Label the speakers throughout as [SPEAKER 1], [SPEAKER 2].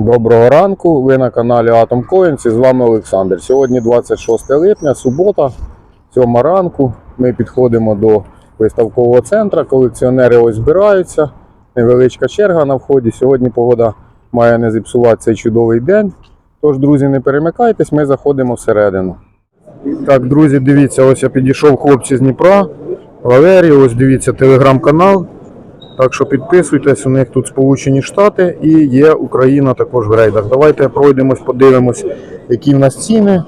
[SPEAKER 1] Доброго ранку, ви на каналі Atom Coins і з вами Олександр. Сьогодні 26 липня, субота, 7 ранку. Ми підходимо до виставкового центру. Колекціонери ось збираються. Невеличка черга на вході. Сьогодні погода має не зіпсувати цей чудовий день. Тож, друзі, не перемикайтесь, ми заходимо всередину. Так, друзі, дивіться, ось я підійшов хлопці з Дніпра. Валерій, ось дивіться телеграм-канал. Так що підписуйтесь, у них тут Сполучені Штати і є Україна також в рейдах. Давайте пройдемось, подивимось, які в нас ціни.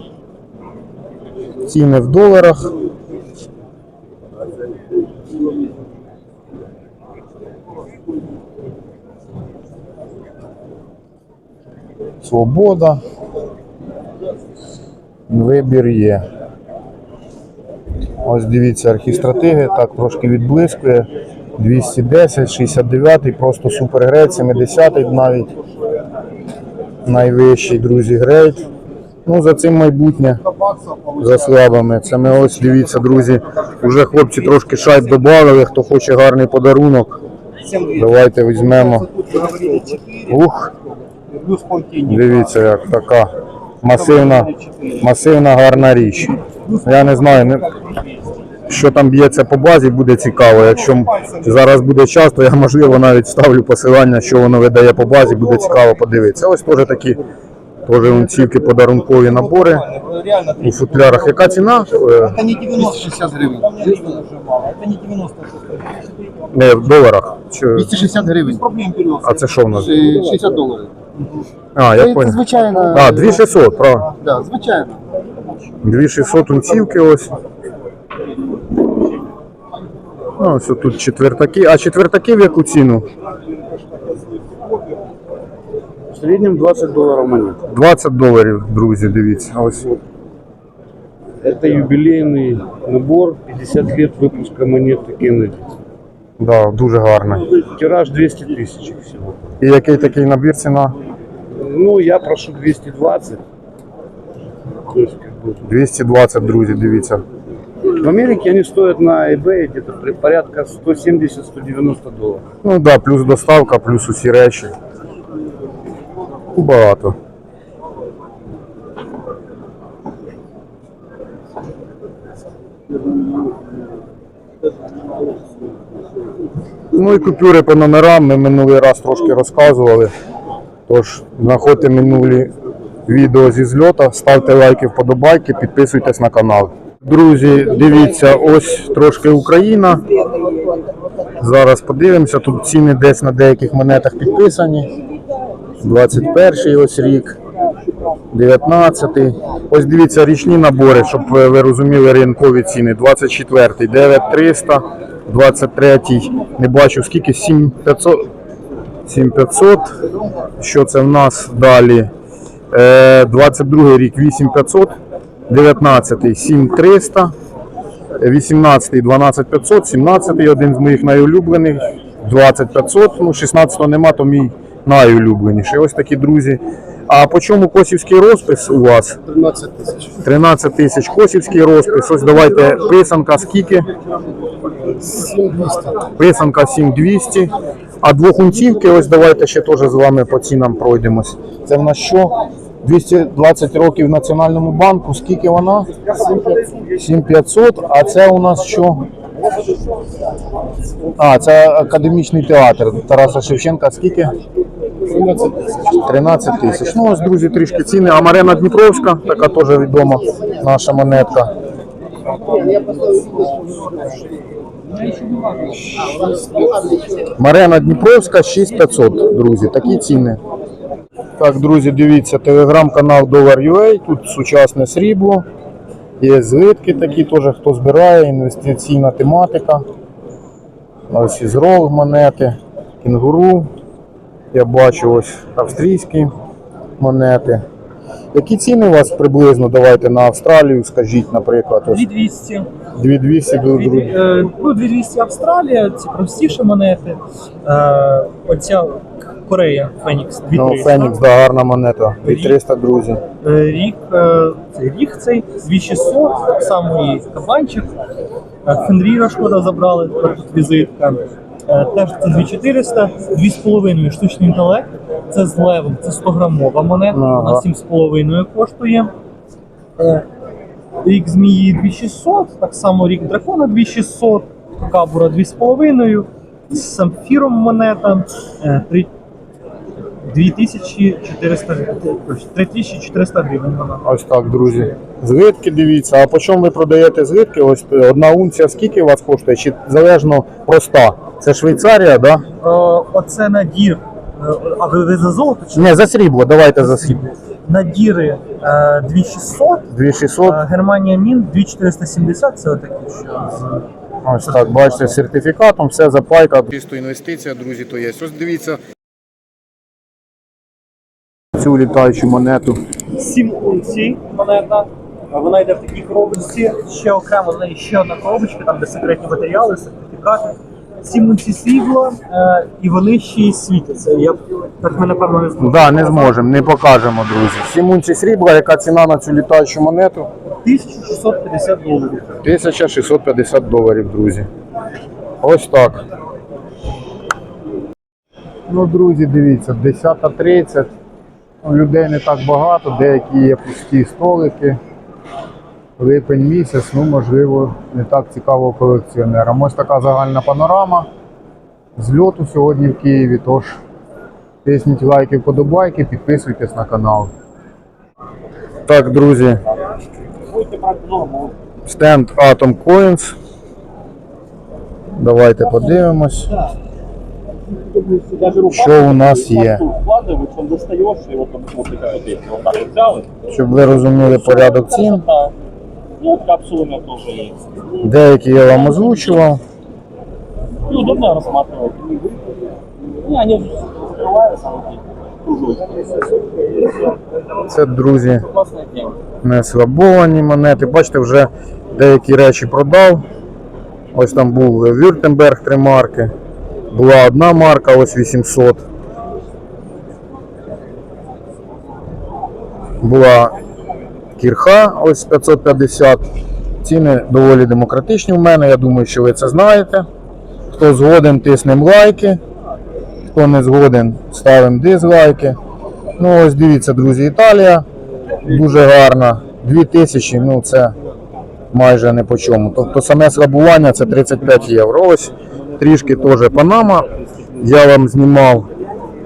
[SPEAKER 1] Ціни в доларах. Свобода. Вибір є. Ось дивіться, архістратиги, так трошки відблискує. 210, 69, просто супер грейд, 70 навіть найвищий, друзі, грейд. Ну, за цим майбутнє за слабами. Це ми ось дивіться, друзі. Вже хлопці трошки шайб додали. Хто хоче гарний подарунок. Давайте візьмемо. Ух, дивіться, як така масивна, масивна гарна річ. Я не знаю, не, що там б'ється по базі, буде цікаво. Якщо зараз буде час, то я можливо навіть ставлю посилання, що воно видає по базі, буде цікаво подивитися. Ось теж такі теж унцівки подарункові набори у футлярах. Яка ціна? Е,
[SPEAKER 2] Это не 260 гривен. Это не 90.
[SPEAKER 1] Не, в доларах. Чи-
[SPEAKER 2] 260 гривень.
[SPEAKER 1] А це що в нас?
[SPEAKER 2] 60 доларів.
[SPEAKER 1] А, я
[SPEAKER 2] Це
[SPEAKER 1] понял.
[SPEAKER 2] звичайно.
[SPEAKER 1] А, 2600, правильно.
[SPEAKER 2] Да, звичайно.
[SPEAKER 1] 2600 унцівки ось. Ну, ось тут четвертаки. А четвертаки в яку ціну?
[SPEAKER 3] В среднем 20 долларов монета.
[SPEAKER 1] 20 доларів, друзі, дивіться. Ось.
[SPEAKER 3] Это юбилейный набор, 50 лет выпуска монеты Кеннеди.
[SPEAKER 1] Да, дуже гарно.
[SPEAKER 3] Тираж 200 тысяч всего.
[SPEAKER 1] І який такий набір ціна?
[SPEAKER 3] Ну, я прошу 220. То есть, как бы,
[SPEAKER 1] 220, друзі, дивіться.
[SPEAKER 3] в Америке они стоят на eBay где-то порядка 170-190 долларов.
[SPEAKER 1] Ну да, плюс доставка, плюс усі речі. Багато. Ну і купюри по номерам ми минулий раз трошки розказували. Тож знаходьте минулі відео зі зльота, ставте лайки, вподобайки, підписуйтесь на канал. Друзі, дивіться, ось трошки Україна. Зараз подивимося, тут ціни десь на деяких монетах підписані. 21-й ось рік, 19. Ось дивіться річні набори, щоб ви розуміли ринкові ціни. 24-й, 9300, 23-й. не бачу скільки, 7500. 7500. Що це в нас далі? Е, 22 рік 8500, 19 7300. 18 12500, 17 один з моїх найулюблених, 20500, ну 16 нема, то мій найулюбленіший. Ось такі друзі. А по чому косівський розпис у вас?
[SPEAKER 2] 13 тисяч.
[SPEAKER 1] 13 тисяч косівський розпис. Ось давайте писанка скільки?
[SPEAKER 2] 7200.
[SPEAKER 1] Писанка 7200. А двохунцівки, ось давайте ще теж з вами по цінам пройдемось. Це в нас що? 220 років Національному банку. Скільки вона? 7500. А це у нас що? А, це академічний театр Тараса Шевченка. Скільки?
[SPEAKER 2] 17 тисяч.
[SPEAKER 1] 13 тисяч. Ну ось, друзі, трішки ціни. А Марина Дніпровська, така теж відома наша монетка. Марена Дніпровська 6500, друзі, такі ціни. Так, друзі, дивіться, телеграм-канал Dollar.ua, тут сучасне срібло. Є злитки такі, теж хто збирає, інвестиційна тематика. Ось із рол монети, кінгуру. Я бачу ось австрійські монети. Які ціни у вас приблизно давайте на Австралію, скажіть, наприклад, ось
[SPEAKER 4] 2200.
[SPEAKER 1] 2200 до
[SPEAKER 4] Дві- е, Ну, 2200 Австралія, ці простіші монети. Е, Оця Корея, Фенікс,
[SPEAKER 1] Ну,
[SPEAKER 4] 2300.
[SPEAKER 1] Фенікс, да, гарна монета. 2300, друзі.
[SPEAKER 4] Е, Рік, е, цей рік цей 2600, так само і кабанчик. Е, Фенріра шкода забрали, тепер тут візитка. Е, Теж це 2400, 2,5 штучний інтелект. Це з левом, це 100 грамова монета,
[SPEAKER 1] Ага.
[SPEAKER 4] вона 7,5 коштує. Е, Рік змії 2600, так само рік дракона 2600, кабура 2,5, з самфіром монета е, три- 2400 гривень. 3400 гривень вона.
[SPEAKER 1] Ось так, друзі. Злитки дивіться. А по чому ви продаєте злитки? Ось е, одна унція скільки у вас коштує? Чи залежно проста? Це Швейцарія, да?
[SPEAKER 4] Е, Оце надір. Е, А ви, ви за золото чи
[SPEAKER 1] Ні, за срібло, давайте за срібло.
[SPEAKER 4] надіри е, 2600,
[SPEAKER 1] 2600.
[SPEAKER 4] е, Германія Мін 2470, це отакі, що
[SPEAKER 1] Ось так, бачите, з сертифікатом, все запайка. Чисто інвестиція, друзі, то є. Ось дивіться. Цю літаючу монету.
[SPEAKER 4] 7 унцій монета. Вона йде в такій коробочці. Ще окремо в неї ще одна коробочка, там де секретні матеріали, сертифікати. 7 унцій срібла, е, і вони ще й світяться. Я так ми напевно не зможемо.
[SPEAKER 1] Да, не зможемо, не покажемо, друзі. Сімунці срібла, яка ціна на цю літаючу монету?
[SPEAKER 4] 1650 доларів.
[SPEAKER 1] 1650 доларів, друзі. Ось так. Ну, друзі, дивіться, 10.30. Людей не так багато, деякі є пусті столики. Липень місяць, ну можливо, не так цікаво колекціонерам. Ось така загальна панорама зльоту сьогодні в Києві. Тож тисніть лайки, вподобайки, підписуйтесь на канал. Так, друзі, стенд Atom Coins. Давайте подивимось, що у нас є.
[SPEAKER 5] Вкладываешь, он достаешь, и вот он смотрит, вот эти вот так вот взял. и-
[SPEAKER 1] Щоб ви розуміли порядок цін.
[SPEAKER 5] Да. Ну, вот капсулами тоже есть.
[SPEAKER 1] Деякі я вам озвучував.
[SPEAKER 5] И удобно рассматривать. Ну, они же закрываются, они
[SPEAKER 1] Це, друзі,
[SPEAKER 5] классная тема.
[SPEAKER 1] не слабовані монети. Бачите, вже деякі речі продав. Ось там був Вюртемберг три марки. Була одна марка, ось 800. Була кірха, ось 550. Ціни доволі демократичні в мене. Я думаю, що ви це знаєте. Хто згоден, тиснемо лайки. Хто не згоден, ставимо дизлайки. Ну, ось дивіться, друзі, Італія. Дуже гарна. 2000, ну це майже не по чому. Тобто саме слабування це 35 євро. Ось трішки теж Панама. Я вам знімав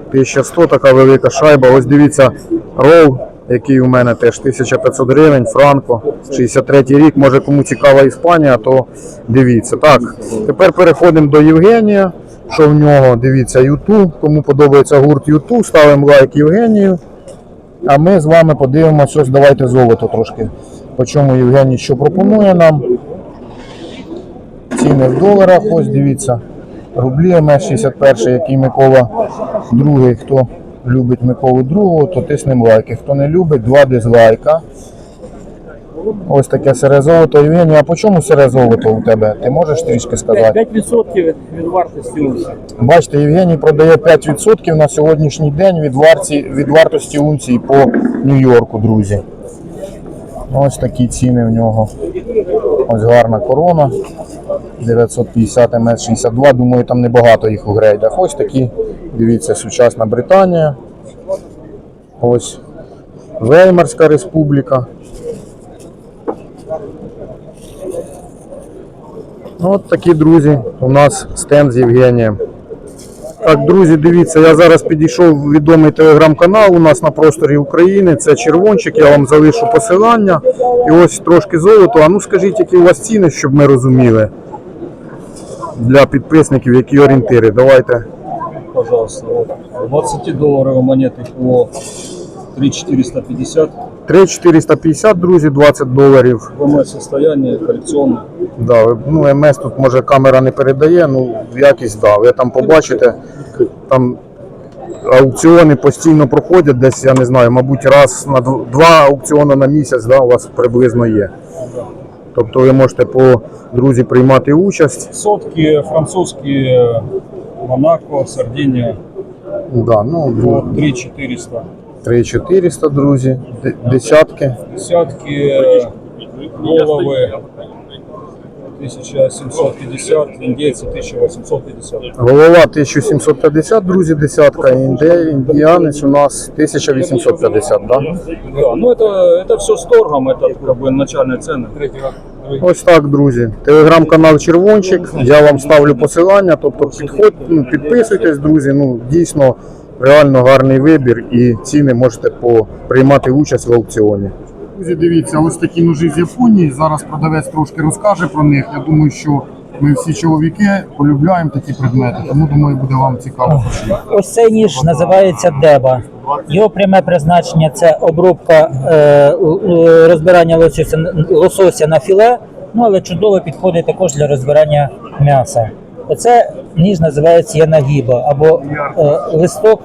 [SPEAKER 1] 1100, така велика шайба. Ось дивіться, рол, який у мене теж 1500 гривень, Франко, 63 рік. Може кому цікава Іспанія, то дивіться. Так, тепер переходимо до Євгенія. Що в нього? Дивіться, Юту. Кому подобається гурт Юту, ставимо лайк Євгенію. А ми з вами подивимося, ось давайте золото трошки. По чому Євгеній що пропонує нам. Ціни в доларах, ось дивіться. Рублі МС-61, який Микола другий. Хто любить Миколу другого, то тиснемо лайки. Хто не любить, два дизлайка. Ось таке сире золото. Євгеній, а по чому сире золото у тебе? Ти можеш трішки сказати?
[SPEAKER 5] 5% від вартості унції.
[SPEAKER 1] Бачите, Євгеній продає 5% на сьогоднішній день від, варці, від вартості унції по Нью-Йорку, друзі. Ось такі ціни в нього. Ось гарна корона. 950 МС62. Думаю, там небагато їх у грейдах. Ось такі, дивіться, сучасна Британія. Ось Веймарська республіка. Ну, От такі друзі. У нас стенд з Євгенієм. Так, друзі, дивіться, я зараз підійшов відомий телеграм-канал у нас на просторі України. Це червончик, я вам залишу посилання. І ось трошки золото. А ну скажіть, які у вас ціни, щоб ми розуміли. Для підписників, які орієнтири. Давайте.
[SPEAKER 2] Пожалуйста, вот 20-долларовые монеты по 3450.
[SPEAKER 1] 3,450, друзі, 20 доларів.
[SPEAKER 2] ВМС состояние, коллекционное.
[SPEAKER 1] Да, ну, МС тут може камера не передає, ну якість да. Ви там побачите, там аукціони постійно проходять, десь, я не знаю, мабуть, раз на дв- два аукціони на місяць да, у вас приблизно є. Тобто ви можете по друзі приймати участь.
[SPEAKER 2] Сотки, французькі, Монако, Сардиния
[SPEAKER 1] Да, ну,
[SPEAKER 2] по 3400.
[SPEAKER 1] 3400, друзі, десятки.
[SPEAKER 2] Десятки, головы
[SPEAKER 6] 1750, индейцы 1850.
[SPEAKER 1] Голова 1750, друзі, десятка, інде, індіанець у нас 1850, да?
[SPEAKER 6] Да, ну это, это все с торгом, это как бы начальные цены.
[SPEAKER 1] Ось так, друзі. Телеграм-канал Червончик. Я вам ставлю посилання. Тобто підходь, ну, підписуйтесь, друзі. Ну дійсно реально гарний вибір і ціни можете по, приймати участь в аукціоні. Друзі, дивіться, ось такі ножі з Японії. Зараз продавець трошки розкаже про них. Я думаю, що ми всі чоловіки полюбляємо такі предмети, тому думаю, буде вам цікаво.
[SPEAKER 7] Ось цей ніж називається деба. Його пряме призначення це обробка е, розбирання лосося, лосося на філе, ну але чудово підходить також для розбирання м'яса. Оце ніж називається янагіба або е, листок,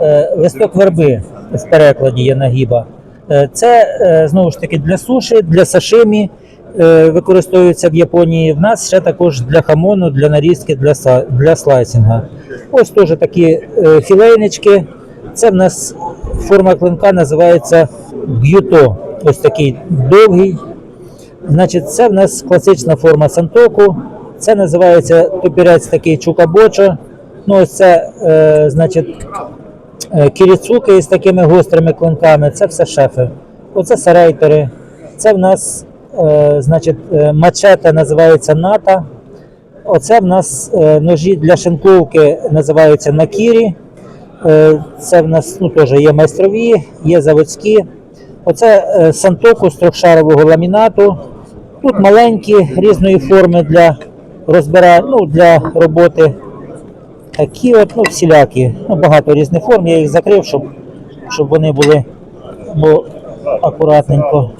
[SPEAKER 7] е, листок верби в перекладі янагіба. Е, це е, знову ж таки для суші, для сашимі е, використовується в Японії. В нас ще також для хамону, для нарізки, для, для слайсінга. Ось теж такі філейнички. Це в нас форма клинка називається г'юто. Ось такий довгий. Значить, це в нас класична форма сантоку. Це називається топірець такий чукабочо. Ну, ось це, е, значить, кіріцуки з такими гострими клинками. Це все шефи. Оце сарейтери. Це в нас, е, значить, е, мачета називається ната. Оце в нас е, ножі для шинковки називаються накірі. Е, Це в нас ну, теж є майстрові, є заводські. Оце е, сантоку з трьохшарового ламінату. Тут маленькі різної форми для розбира... ну, для роботи. Такі от, ну, всілякі. Ну, багато різних форм. Я їх закрив, щоб, щоб вони були бо акуратненько.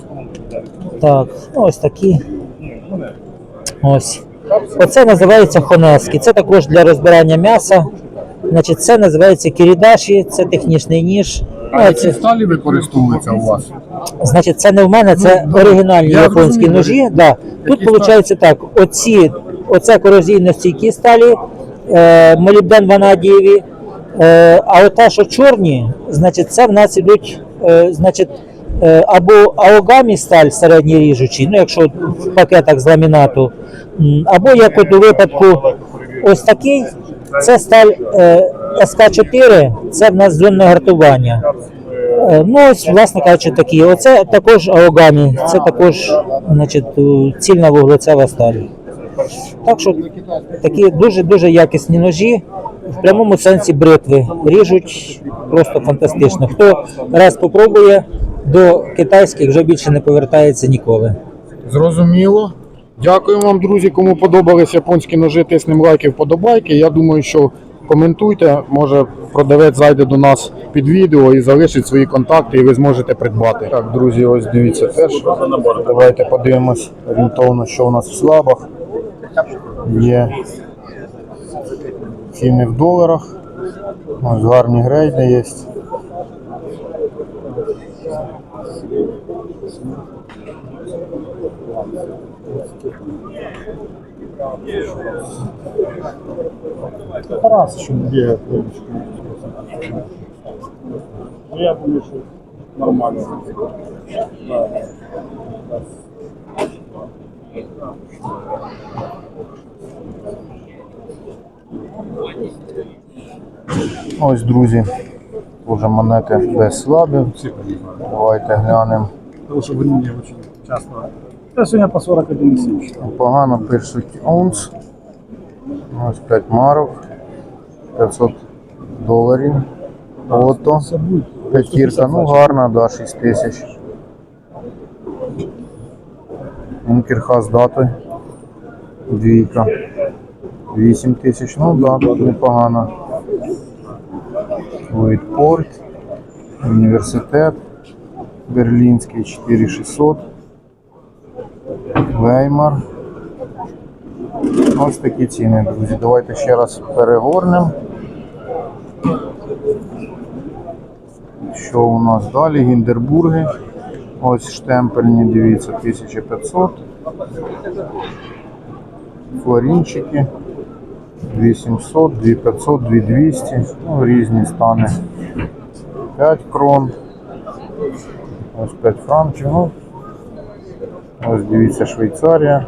[SPEAKER 7] Так, ну, ось такі. Ось. Оце називається хонески. Це також для розбирання м'яса. Значить, це називається кірідаші, це технічний ніж. Ну, а це,
[SPEAKER 1] сталі використовуються у вас?
[SPEAKER 7] значить, це не в мене, це оригінальні
[SPEAKER 1] я
[SPEAKER 7] японські
[SPEAKER 1] зрозумів.
[SPEAKER 7] ножі. Да. Тут виходить так: оці, оце корозійно стійкі сталі, молібден ванадієві. Е, а ота, що чорні, значить, це в нас ідуть, е, значить, е, або аогамі сталь середній ріжучий, ну якщо в пакетах з ламінату, або як от у випадку ось такий, це сталь е, СК4, це в нас зонне гартування. Ну, ось, власне кажучи, такі. Оце також аогамі, це також значить, цільна вуглецева сталь. Так що такі дуже-дуже якісні ножі в прямому сенсі бритви. Ріжуть просто фантастично. Хто раз попробує, до китайських вже більше не повертається ніколи.
[SPEAKER 1] Зрозуміло. Дякую вам, друзі. Кому подобались японські ножи, тиснемо лайки, вподобайки. Я думаю, що коментуйте. Може продавець зайде до нас під відео і залишить свої контакти, і ви зможете придбати. Так, друзі, ось дивіться теж. Давайте подивимось орієнтовно, що у нас в слабах. Є ціни в доларах. Ось гарні грейди є.
[SPEAKER 5] Тарас еще бегает. Ну, я думаю, что нормально. Да.
[SPEAKER 1] Ось, друзі, вже монети без слабів. Давайте глянемо.
[SPEAKER 5] Потому что в Риме очень часто. Я сегодня по 41,7.
[SPEAKER 1] Погано пишуть унц. Ось 5 марок. 500 доларів. Ото. П'ятірка, ну гарна, да, 6 тисяч. Ункерха з датою. Двійка. 8 тисяч, ну да, непогано. Вейтпорт. Університет. Берлінський 4600. Веймар. Ось такі ціни, друзі. Давайте ще раз перегорнемо. Що у нас далі? Гіндербурги. Ось штемпельні, дивіться, 1500. Флорінчики. 2700, 2500, 2200. Ну, різні стани. 5 крон. Ось 5 франків. Ну, ось дивіться Швейцарія.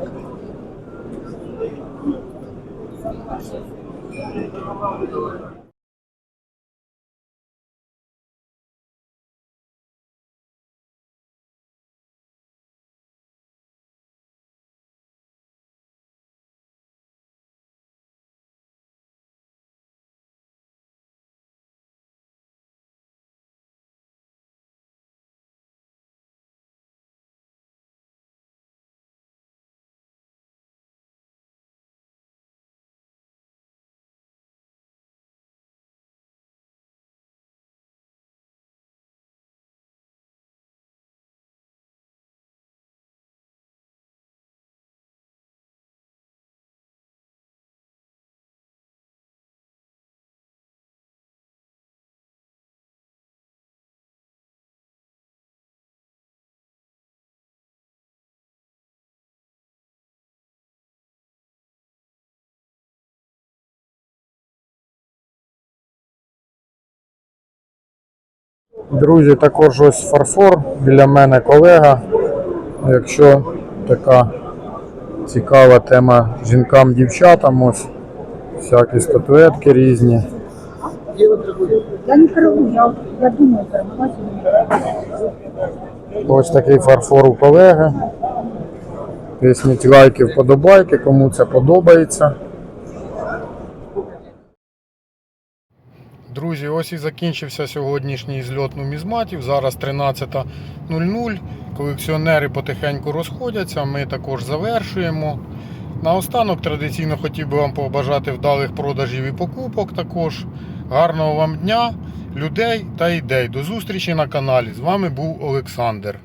[SPEAKER 1] Друзі, також ось фарфор біля мене колега. Якщо така цікава тема жінкам, дівчатам, ось всякі статуетки різні.
[SPEAKER 8] Я не кормлю, я, я думаю, кормлять.
[SPEAKER 1] Ось такий фарфор у колеги. Тисніть лайки, вподобайки, кому це подобається. Друзі, ось і закінчився сьогоднішній зльот нумізматів. Зараз 13.00. Колекціонери потихеньку розходяться. Ми також завершуємо. Наостанок традиційно хотів би вам побажати вдалих продажів і покупок також. Гарного вам дня, людей та ідей. До зустрічі на каналі. З вами був Олександр.